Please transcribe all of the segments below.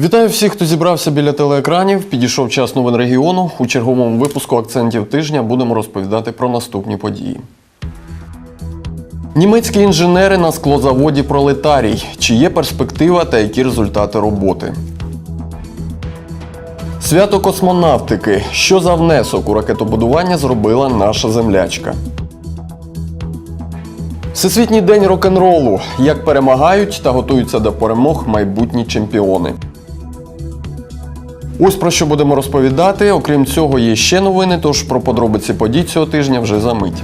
Вітаю всіх, хто зібрався біля телеекранів. Підійшов час новин регіону. У черговому випуску акцентів тижня будемо розповідати про наступні події. Німецькі інженери на склозаводі Пролетарій. Чи є перспектива та які результати роботи? Свято космонавтики. Що за внесок у ракетобудування зробила наша землячка? Всесвітній день рок-н-ролу. Як перемагають та готуються до перемог майбутні чемпіони. Ось про що будемо розповідати. Окрім цього, є ще новини, тож про подробиці подій цього тижня вже за мить.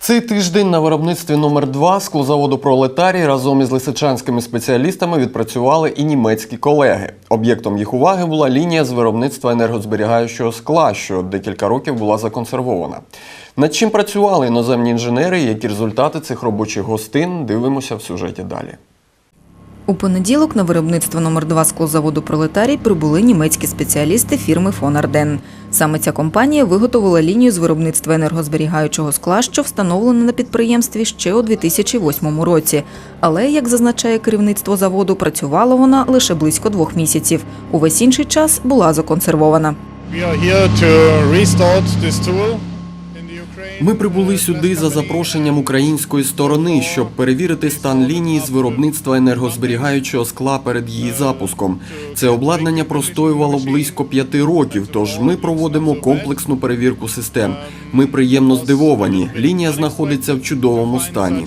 Цей тиждень на виробництві номер 2 склозаводу Пролетарій разом із лисичанськими спеціалістами відпрацювали і німецькі колеги. Об'єктом їх уваги була лінія з виробництва енергозберігаючого скла, що декілька років була законсервована. Над чим працювали іноземні інженери, які результати цих робочих гостин, дивимося в сюжеті далі. У понеділок на виробництво номер 2 склозаводу Пролетарій прибули німецькі спеціалісти фірми Фон Арден. Саме ця компанія виготовила лінію з виробництва енергозберігаючого скла, що встановлено на підприємстві ще у 2008 році. Але, як зазначає керівництво заводу, працювала вона лише близько двох місяців. Увесь інший час була законсервована. Ми прибули сюди за запрошенням української сторони, щоб перевірити стан лінії з виробництва енергозберігаючого скла перед її запуском. Це обладнання простоювало близько п'яти років, тож ми проводимо комплексну перевірку систем. Ми приємно здивовані. Лінія знаходиться в чудовому стані.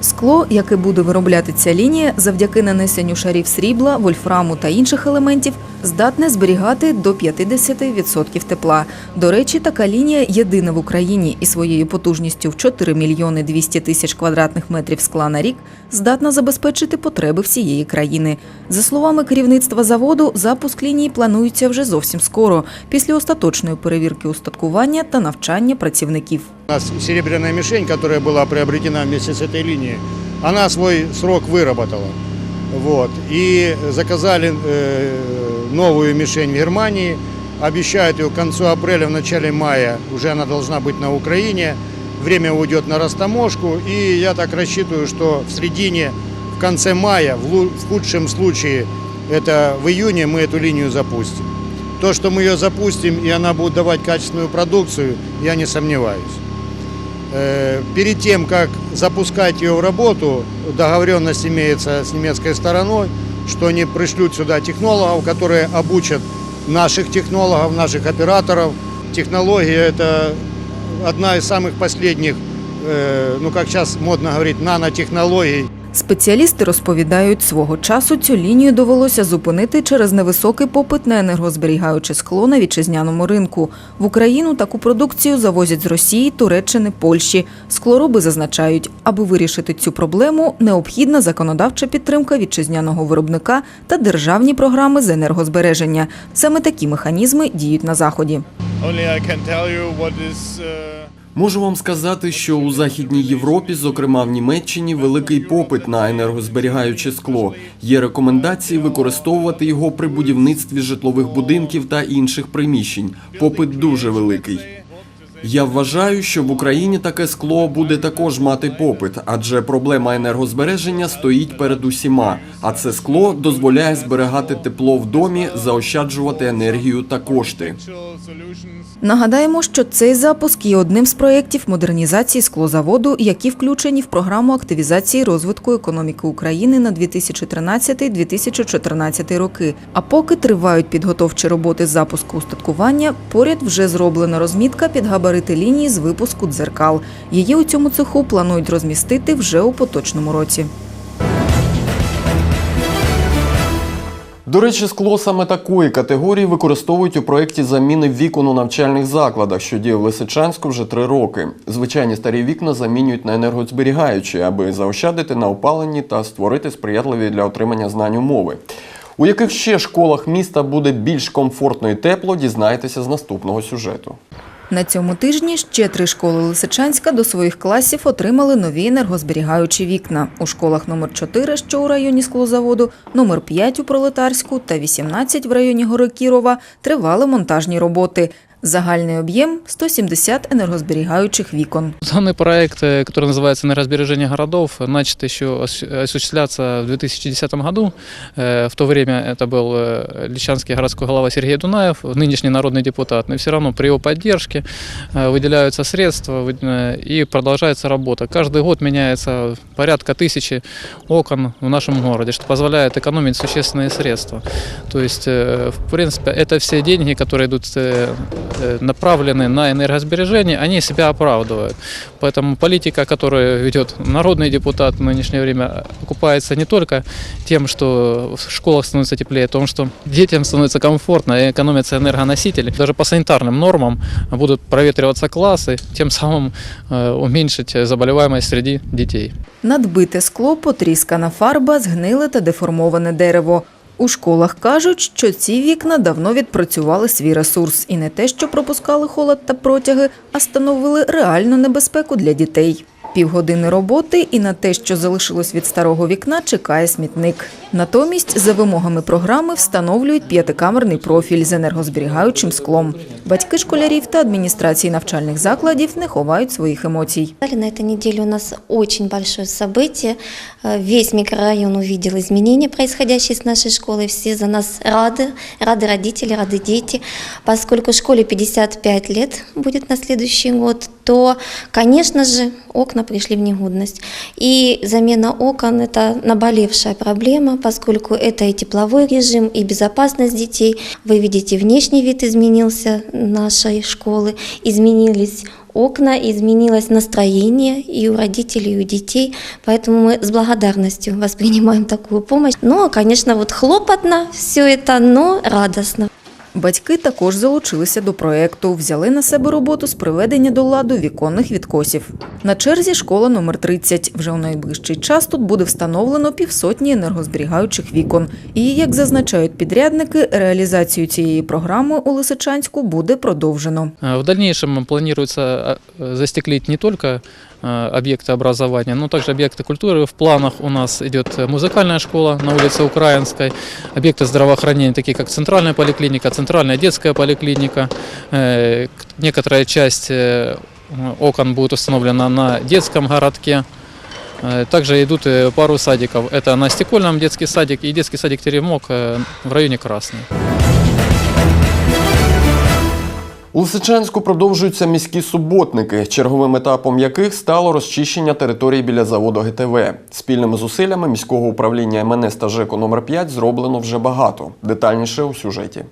Скло, яке буде виробляти ця лінія, завдяки нанесенню шарів срібла, вольфраму та інших елементів, здатне зберігати до 50% тепла. До речі, така лінія єдина в Україні і своєю потужністю в 4 мільйони 200 тисяч квадратних метрів скла на рік здатна забезпечити потреби всієї країни. За словами керівництва заводу, запуск лінії планується вже зовсім скоро, після остаточної перевірки устаткування та навчання працівників. У нас серебряная мишень, которая была приобретена вместе с этой линией, она свой срок выработала. Вот. И заказали э, новую мишень в Германии. Обещают ее к концу апреля, в начале мая. Уже она должна быть на Украине. Время уйдет на растаможку. И я так рассчитываю, что в середине, в конце мая, в, в худшем случае, это в июне мы эту линию запустим. То, что мы ее запустим и она будет давать качественную продукцию, я не сомневаюсь. Э, Перед тем, как запускать ее в работу, договоренность имеется с немецкой стороной, что они пришлют сюда технологов, которые обучат наших технологов, наших операторов. Технология – это одна из самых последних, э, ну как сейчас модно говорить, нанотехнологий. Спеціалісти розповідають, свого часу цю лінію довелося зупинити через невисокий попит на енергозберігаюче скло на вітчизняному ринку. В Україну таку продукцію завозять з Росії, Туреччини, Польщі. Склороби зазначають, аби вирішити цю проблему, необхідна законодавча підтримка вітчизняного виробника та державні програми з енергозбереження. Саме такі механізми діють на заході. Можу вам сказати, що у Західній Європі, зокрема в Німеччині, великий попит на енергозберігаюче скло. Є рекомендації використовувати його при будівництві житлових будинків та інших приміщень. Попит дуже великий. Я вважаю, що в Україні таке скло буде також мати попит, адже проблема енергозбереження стоїть перед усіма. А це скло дозволяє зберігати тепло в домі, заощаджувати енергію та кошти. Нагадаємо, що цей запуск є одним з проєктів модернізації склозаводу, які включені в програму активізації розвитку економіки України на 2013-2014 роки. А поки тривають підготовчі роботи з запуску устаткування, поряд вже зроблена розмітка під габарити лінії з випуску дзеркал. Її у цьому цеху планують розмістити вже у поточному році. До речі, скло саме такої категорії використовують у проєкті заміни вікон у навчальних закладах, що діє в Лисичанську вже три роки. Звичайні старі вікна замінюють на енергозберігаючі, аби заощадити на опаленні та створити сприятливі для отримання знань умови. У яких ще школах міста буде більш комфортно і тепло, дізнайтеся з наступного сюжету. На цьому тижні ще три школи Лисичанська до своїх класів отримали нові енергозберігаючі вікна. У школах номер 4, що у районі склозаводу, номер 5 у Пролетарську та 18 в районі Горокірова тривали монтажні роботи. Загальний об'єм 170 енергозберігаючих вікон. Данный проект, э, который называется «Энергосбережение городов», начат еще ос- осуществляться в 2010 году. Э, В то время это был э, Личанский городской глава Сергей Дунаев, нынешний народный депутат. Но все равно при его поддержке э, выделяются средства вы- э, и продолжается работа. Каждый год меняется порядка тысячи окон в нашем городе, что позволяет экономить существенные средства. То есть, э, в принципе, это все деньги, которые идут э, э, направлены на энергосбережение, они себя оправдывают. Поэтому политика, которую ведет народный депутат в нынешнее время, окупается не только тем, что в школах становится теплее, а том, что детям становится комфортно и экономятся энергоносители. Даже по санитарным нормам будут проветриваться классы, тем самым э, уменьшить заболеваемость среди детей. Надбите скло, потріскана фарба, згниле та деформоване дерево. У школах кажуть, що ці вікна давно відпрацювали свій ресурс і не те, що пропускали холод та протяги, а становили реальну небезпеку для дітей Півгодини роботи і на те, що залишилось від старого вікна, чекає смітник. Натомість, за вимогами програми, встановлюють п'ятикамерний профіль з енергозберігаючим склом. Батьки школярів та адміністрації навчальних закладів не ховають своїх емоцій. На этой неделе у нас очень большое событие. Э, Весь микрорайон увидел изменения, происходящие с нашей школой. Все за нас рады, рады родители, рады дети. Поскольку школе 55 лет будет на следующий год, то, конечно же, окна пришли в негодность. И замена окон – это наболевшая проблема, поскольку это и тепловой режим, и безопасность детей. Вы видите, внешний вид изменился нашей школы, изменились окна, изменилось настроение и у родителей, и у детей. Поэтому мы с благодарностью воспринимаем такую помощь. Но, конечно, вот хлопотно все это, но радостно. Батьки також залучилися до проекту, взяли на себе роботу з приведення до ладу віконних відкосів. На черзі школа номер 30. Вже у найближчий час тут буде встановлено півсотні енергозберігаючих вікон. І, як зазначають підрядники, реалізацію цієї програми у Лисичанську буде продовжено. Э, В дальнейшем планируется э, застеклить не только э, объекты образования, но также объекты культуры. В планах у нас идет э, музыкальная школа на улице Украинской, объекты здравоохранения, такие как центральная поликлиника, центральная детская поликлиника. Э, Некоторая часть э, окон будет установлена на детском городке. Э, Также идут э, пару садиков. Это на Стекольном детский садик и детский садик Теремок э, в районе Красный. У Лисичанську продовжуються міські суботники, черговим етапом яких стало розчищення території біля заводу ГТВ. Спільними зусиллями міського управління МНС та ЖЕКу номер 5 зроблено вже багато. Детальніше у сюжеті.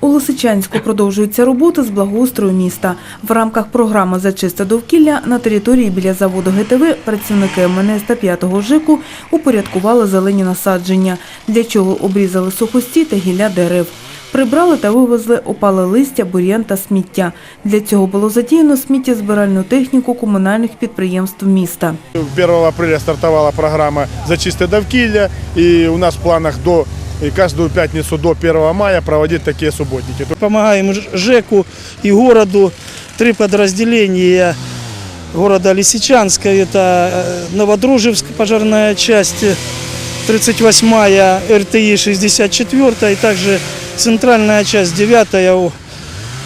У Лисичанську продовжуються роботи з благоустрою міста. В рамках програми «За чисте довкілля» на території біля заводу ГТВ працівники МНС та 5-го ЖЕКу упорядкували зелені насадження, для чого обрізали сухості та гілля дерев. Прибрали та вивезли опале листя, бур'ян та сміття. Для цього було задіяно сміттєзбиральну техніку комунальних підприємств міста. 1 апреля стартовала программа «Зачисти довкілля», и у нас в планах до и каждую пятницу до 1 мая проводить такие субботники. Помогаем Ж- ЖЭКу и городу. Три подразделения города Лисичанска. Это э, Новодружевск, пожарная часть, 38-я, РТИ 64 и также центральная часть 9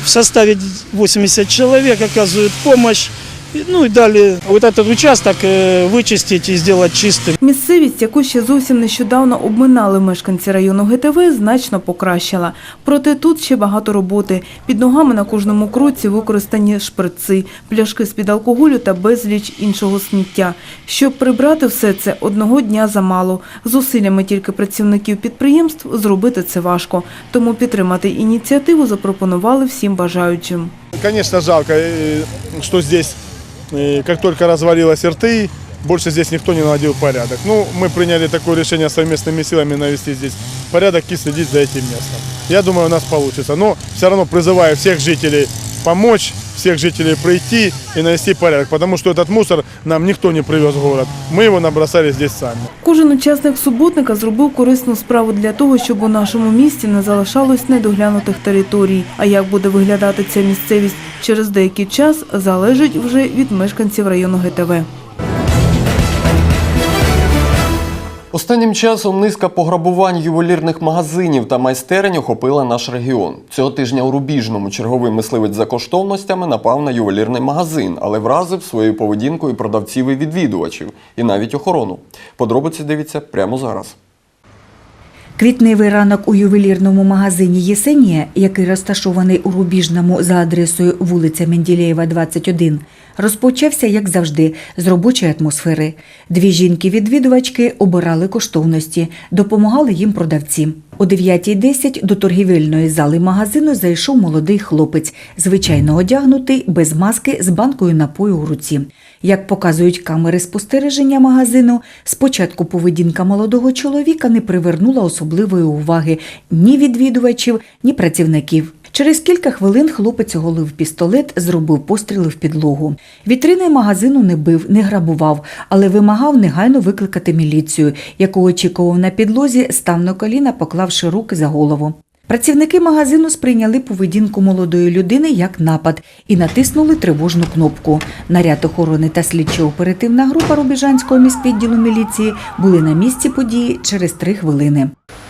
в составе 80 человек оказывают помощь. И, Ну и далее вот этот участок э, вычистить и сделать чистым. Місцевість, яку ще зовсім нещодавно обминали мешканці району ГТВ, значно покращила. Проте тут ще багато роботи. Під ногами на кожному кроці використані шприци, пляшки з-під алкоголю та безліч іншого сміття. Щоб прибрати все це, одного дня замало. Зусиллями тільки працівників підприємств зробити це важко. Тому підтримати ініціативу запропонували всім бажаючим. Конечно, жалко, э, что э, как только развалилась РТИ, больше здесь никто не наводил порядок. Ну, мы приняли такое решение совместными силами навести здесь порядок и следить за этим местом. Я думаю, у нас получится. Но все равно призываю всех жителей помочь, всех жителей прийти и навести порядок, потому что этот мусор нам никто не привез в город. Мы его набросали здесь сами. Кожен учасник суботника зробив корисну справу для того, щоб у нашому місті не залишалось недоглянутих територій. А як буде виглядати ця місцевість через деякий час, залежить вже від мешканців району ГТВ. Останнім часом низка пограбувань ювелірних магазинів та майстерень охопила наш регіон. Цього тижня у Рубіжному черговий мисливець за коштовностями напав на ювелірний магазин, але вразив своєю поведінкою продавців і відвідувачів, і навіть охорону. Подробиці дивіться прямо зараз. Квітневий ранок у ювелірному магазині Єсенія, який розташований у Рубіжному за адресою вулиця Менділєєва, 21, розпочався, як завжди, з робочої атмосфери. Дві жінки-відвідувачки обирали коштовності, допомагали їм продавці. О 9.10 до торгівельної зали магазину зайшов молодий хлопець, звичайно одягнутий, без маски, з банкою напою у руці. Як показують камери спостереження магазину, спочатку поведінка молодого чоловіка не привернула особливої уваги ні відвідувачів, ні працівників. Через кілька хвилин хлопець оголив пістолет, зробив постріли в підлогу. Вітрини магазину не бив, не грабував, але вимагав негайно викликати міліцію, яку очікував на підлозі, став на коліна, поклавши руки за голову. Працівники магазину сприйняли поведінку молодої людини як напад і натиснули тривожну кнопку. Наряд охорони та слідчо-оперативна група Рубіжанського міськвідділу міліції були на місці події через три хвилини.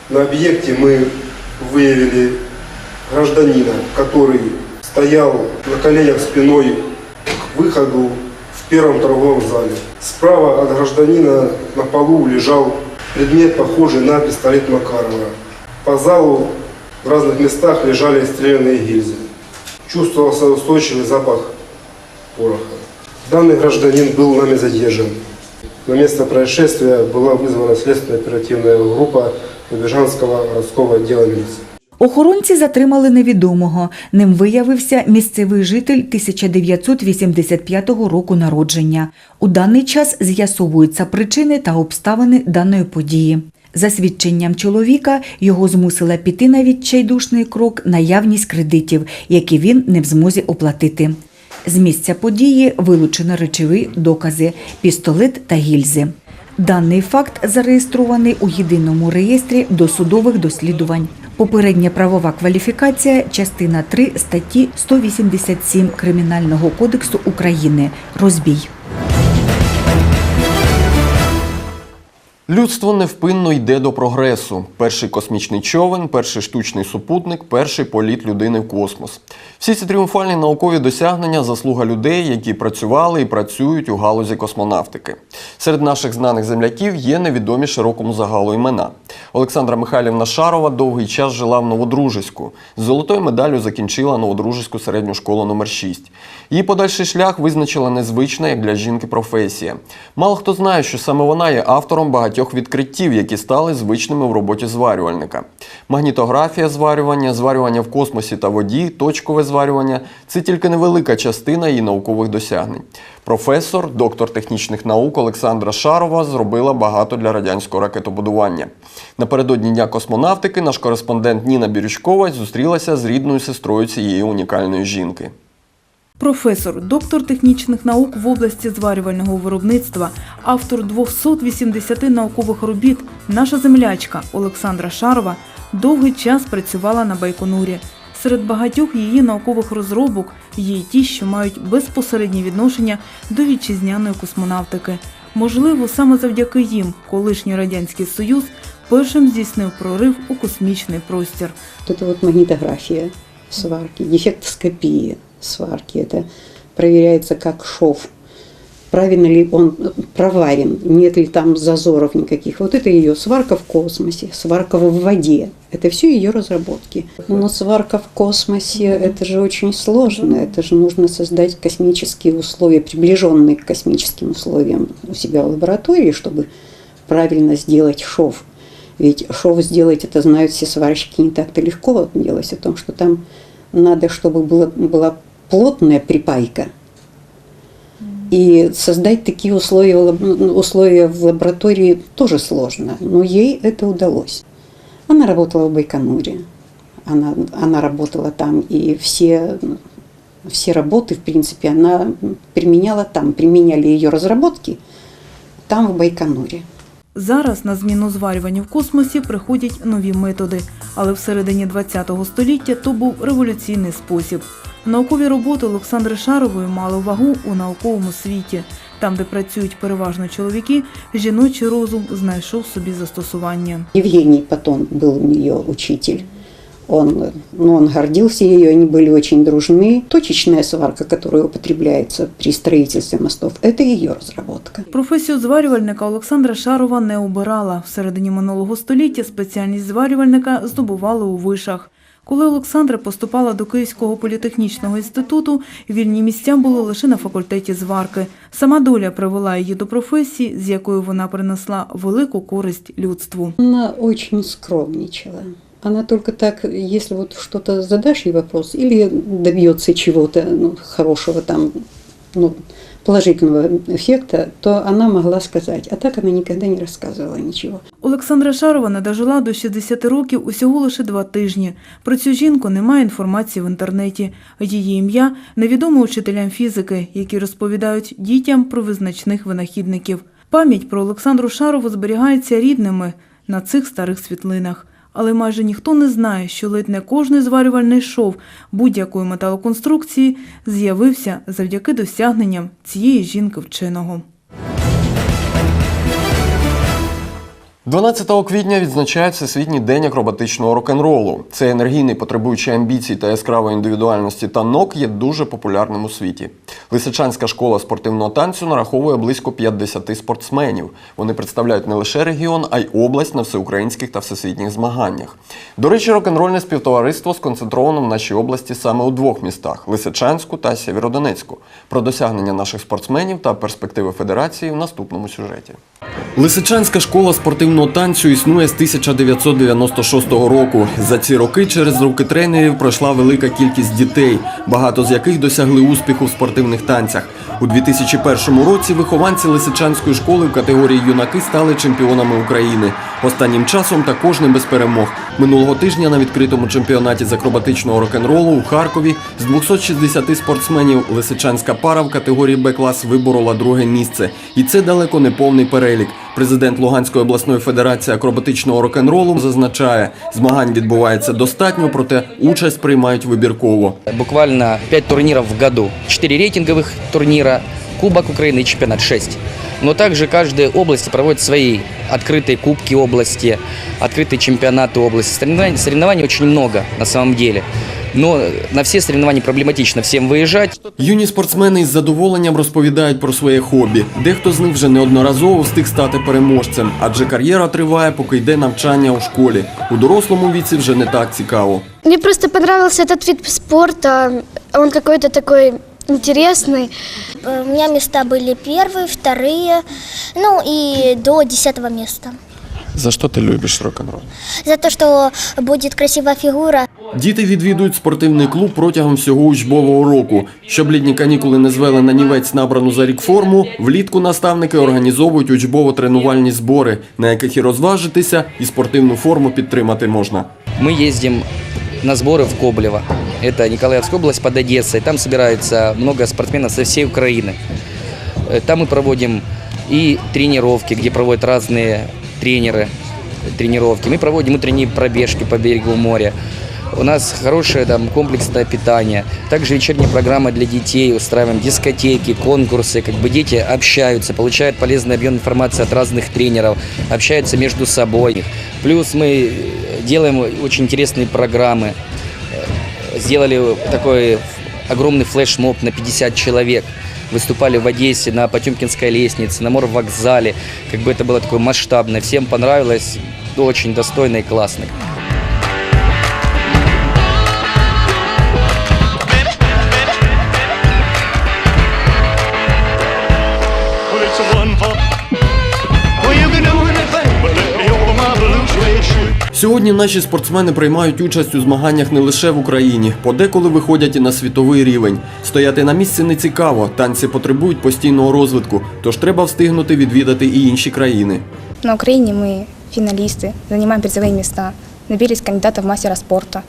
На объекте мы выявили гражданина, который стоял на коленях спиной к выходу в первом торговом зале. Справа от гражданина на полу лежал предмет, похожий на пистолет Макарова. По залу в разных местах лежали стрелянные гильзы. Чувствовался устойчивый запах пороха. Данный гражданин был нами задержан. На место происшествия была вызвана следственная оперативная группа Рубежанского городского отдела милиции. Охоронці затримали невідомого. Ним виявився місцевий житель 1985 року народження. У даний час з'ясовуються причини та обставини даної події. За свідченням чоловіка, його змусила піти на відчайдушний крок наявність кредитів, які він не в змозі оплатити. З місця події вилучено речові докази, пістолет та гільзи. Даний факт зареєстрований у єдиному реєстрі досудових досліджувань. Попередня правова кваліфікація частина 3 статті 187 Кримінального кодексу України. Розбій. Людство невпинно йде до прогресу. Перший космічний човен, перший штучний супутник, перший політ людини в космос. Всі ці тріумфальні наукові досягнення заслуга людей, які працювали і працюють у галузі космонавтики. Серед наших знаних земляків є невідомі широкому загалу імена. Олександра Михайлівна Шарова довгий час жила в Новодружиську. З золотою медаллю закінчила Новодружиську середню школу номер 6 Її подальший шлях визначила незвична як для жінки професія. Мало хто знає, що саме вона є автором багатьох відкриттів, які стали звичними в роботі зварювальника. Магнітографія зварювання, зварювання в космосі та воді, точкове зварювання це тільки невелика частина її наукових досягнень. Професор, доктор технічних наук Олександра Шарова зробила багато для радянського ракетобудування. Напередодні Дня космонавтики наш кореспондент Ніна Бірючкова зустрілася з рідною сестрою цієї унікальної жінки. Професор, доктор технічних наук в області зварювального виробництва, автор 280 наукових робіт, наша землячка Олександра Шарова довгий час працювала на Байконурі. Серед багатьох її наукових розробок є й ті, що мають безпосереднє відношення до вітчизняної космонавтики. Можливо, саме завдяки їм колишній радянський союз першим здійснив прорив у космічний простір. Вот это вот магнитография сварки, дефектоскопия сварки. Это проверяется как шов. Правильно ли он проварен, нет ли там зазоров никаких. Вот это ее сварка в космосе, сварка в воде. Это все ее разработки. Но сварка в космосе, это же очень сложно. Это же нужно создать космические условия, приближенные к космическим условиям у себя в лаборатории, чтобы правильно сделать шов. Ведь шов сделать, это знают все сварщики, не так-то легко делать, о том, что там надо, чтобы было, была плотная припайка. И создать такие условия, условия в лаборатории тоже сложно, но ей это удалось. Она работала в Байконуре, она, она работала там, и все, все работы, в принципе, она применяла там, применяли ее разработки там, в Байконуре. Зараз на зміну зварюванню в космосі приходять нові методи, але всередині ХХ століття то був революційний спосіб. Наукові роботи Олександри Шарової мали вагу у науковому світі. Там, де працюють переважно чоловіки, жіночий розум знайшов собі застосування. Євгеній Патон був у учитель Он, ну, он гордился ею, они были очень дружны. Точечная сварка, которая употребляется при строительстве мостов, это ее разработка. Професію зварювальника Олександра Шарова не обирала. В середині минулого століття спеціальність зварювальника здобували у вишах. Коли Олександра поступала до Київського політехнічного інституту, вільні місця були лише на факультеті зварки. Сама доля привела її до професії, з якою вона принесла велику користь людству. Она очень скромничала. Она только так, если вот что-то задашь ей вопрос, или добьется чего-то ну, хорошего там, ну, положительного эффекта, то она могла сказать. А так она никогда не рассказывала ничего. Олександра Шарова не дожила до 60 років усього лише два тижні. Про цю жінку немає інформації в інтернеті. Її ім'я невідомо учителям фізики, які розповідають дітям про визначних винахідників. Пам'ять про Олександру Шарову зберігається рідними на цих старих світлинах. Але майже ніхто не знає, що ледь не кожний зварювальний шов будь-якої металоконструкції з'явився завдяки досягненням цієї жінки вченого. 12 квітня відзначають Всесвітній день акробатичного рок-н-ролу. Цей енергійний, потребуючий амбіцій та яскравої індивідуальності танок є дуже популярним у світі. Лисичанська школа спортивного танцю нараховує близько 50 спортсменів. Вони представляють не лише регіон, а й область на всеукраїнських та всесвітніх змаганнях. До речі, рок-н-рольне співтовариство сконцентровано в нашій області саме у двох містах Лисичанську та Сєвєродонецьку. Про досягнення наших спортсменів та перспективи федерації в наступному сюжеті. Лисичанська школа спортивного танцю існує з 1996 року. За ці роки через руки тренерів пройшла велика кількість дітей, багато з яких досягли успіху в спортивних танцях. У 2001 році вихованці Лисичанської школи в категорії юнаки стали чемпіонами України. Останнім часом також не без перемог. Минулого тижня на відкритому чемпіонаті з акробатичного рок-н-ролу у Харкові з 260 спортсменів лисичанська пара в категорії Б-клас виборола друге місце. І це далеко не повний перелік. Президент Луганської обласної федерації акробатичного рок-н-ролу зазначає, змагань відбувається достатньо, проте участь приймають вибірково. Буквально 5 турниров в году. 4 рейтинговых турнира, Кубок Украины и чемпионат 6. Но также каждая область проводит свои открытые кубки области, открытые чемпионаты области. Соревнований, соревнований очень много на самом деле. Но на все соревнования проблематично всем выезжать. Юні спортсмени із задоволенням розповідають про своє хобі. Дехто з них вже неодноразово встиг стати переможцем, адже кар'єра триває, поки йде навчання у школі. У дорослому віці вже не так цікаво. Мне просто понравился этот вид спорта. Он какой-то такой интересный. Э, У меня места были первые, вторые, ну и до десятого места. За що ти любиш рок-н-рол? За то, что будет красивая фигура. Діти відвідують спортивний клуб протягом всього учбового року. Щоб літні канікули не звели на нівець набрану за рік форму, влітку наставники організовують учбово-тренувальні збори, на яких і розважитися, і спортивну форму підтримати можна. Мы ездим на сборы в Коблево. Это Николаевская область под Одессой. Там собирается много спортсменов со всей Украины. Э, Там мы проводим и тренировки, где проводят разные тренеры тренировки. Мы проводим утренние пробежки по берегу моря. У нас хорошее там комплексное питание. Также вечерняя программа для детей. Устраиваем дискотеки, конкурсы. Как бы дети общаются, получают полезный объем информации от разных тренеров, общаются между собой. Плюс мы делаем очень интересные программы. Э, Сделали такой огромный флешмоб на 50 человек. Выступали в Одессе на Потемкинской лестнице, на морвокзале. Как бы это было такое масштабное. Всем понравилось. Очень достойно и классно. Сьогодні наші спортсмени приймають участь у змаганнях не лише в Україні, подеколи виходять і на світовий рівень. Стояти на місці не цікаво, танці потребують постійного розвитку, тож треба встигнути відвідати і інші країни. На Украине мы финалисты, занимаем призовые места. Набились кандидатов в мастера спорта.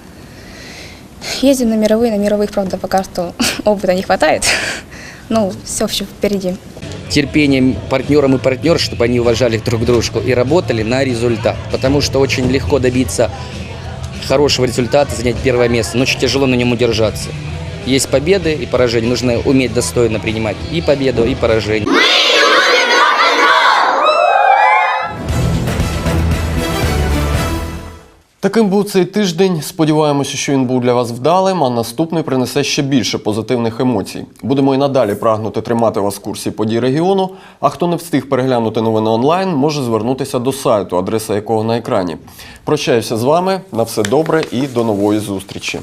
Ездим на мировые, на мировых, правда, пока что опыта не хватает. Ну, все еще впереди. терпением партнерам и партнер, чтобы они уважали друг дружку и работали на результат. Потому что очень легко добиться хорошего результата, занять первое место, но очень тяжело на нем удержаться. Есть победы и поражения, нужно уметь достойно принимать и победу, и поражение. Таким був цей тиждень. Сподіваємося, що він був для вас вдалим, а наступний принесе ще більше позитивних емоцій. Будемо і надалі прагнути тримати вас в курсі подій регіону. А хто не встиг переглянути новини онлайн, може звернутися до сайту, адреса якого на екрані. Прощаюся з вами. На все добре і до нової зустрічі.